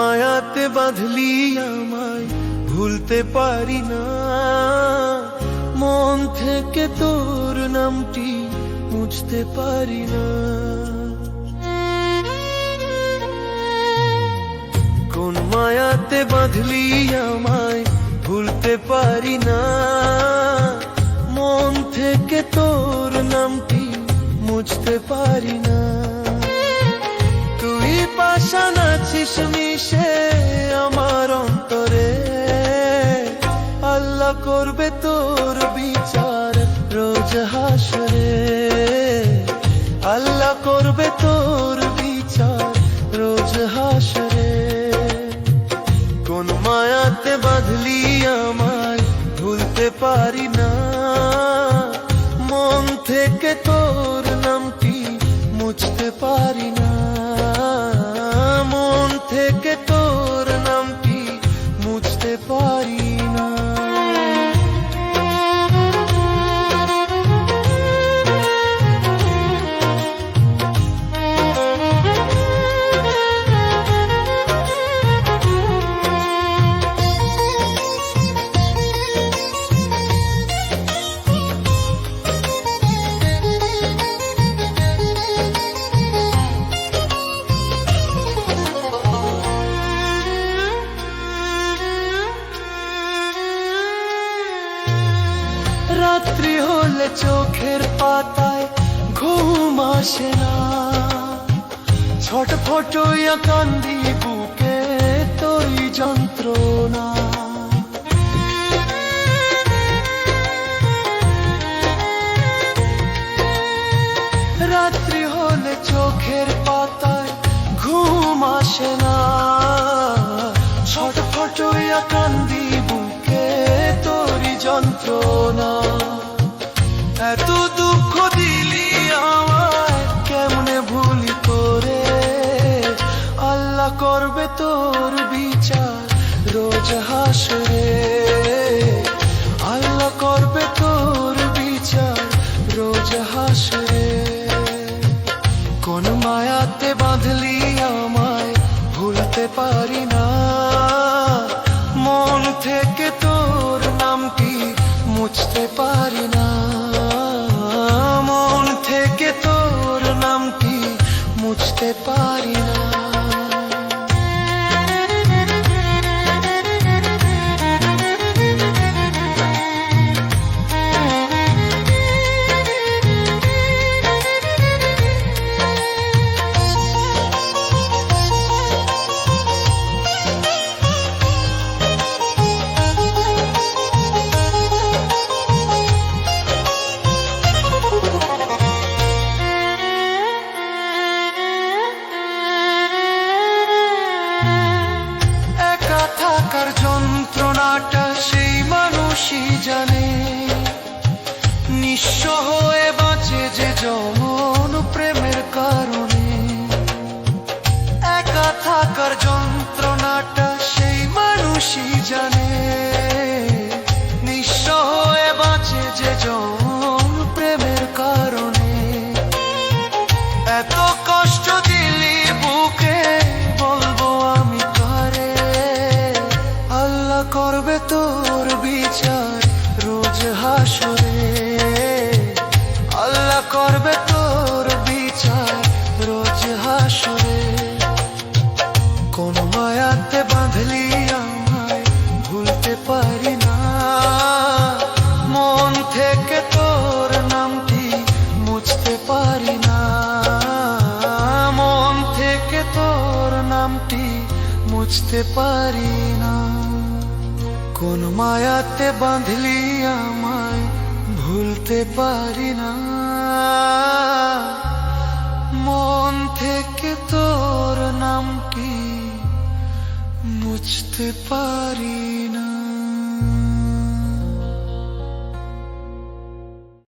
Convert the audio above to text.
মায়াতে বাঁধলি আমায়, ভুলতে পারি না। মন থেকে তোর নামটি মুছতে পারি না। কোন মায়াতে বাঁধলি আমায়, ভুলতে পারি না। মন থেকে তোর নামটি মুছতে পারি না। পাশান আছিস মিশে আমার অন্তরে। আল্লাহ করবে তোর বিচার রোজ হাসরে। আল্লাহ করবে তোর রাত্রি হলে চোখের পাতায় ঘুম আসে না। ছটফট হইয়া কান্দি, বুকে তোরই যন্ত্রণা। রাত্রি হলে চোখের পাতায় ঘুম আসে না। ছটফট হইয়া কান্দি, বুকে তোরই যন্ত্রণা। হাসরে আল্লাহ করবে তোর বিচার, রোজ হাসরে। কোন মায়াতে বাঁধলি আমায়, ভুলতে পারি না। মন থেকে তোর নামটি মুছতে পারি না। মন থেকে তোর নামটি মুছতে পারি না। নিঃস্ব হয়ে বাঁচে যে যমন প্রেমের কারণে। একা থাকার যন্ত্রণাটা সেই মানুষই জানে। যে প্রেমের কারণে। এত কষ্ট বুকে, বলব আমি কারে? আল্লাহ করবে তোর বিচার রোজ হাসরে। মুছতে পারি না। কোন মায়াতে বাঁধলি আমায়, ভুলতে পারি না। মন থেকে তোর নামটি মুছতে পারি না।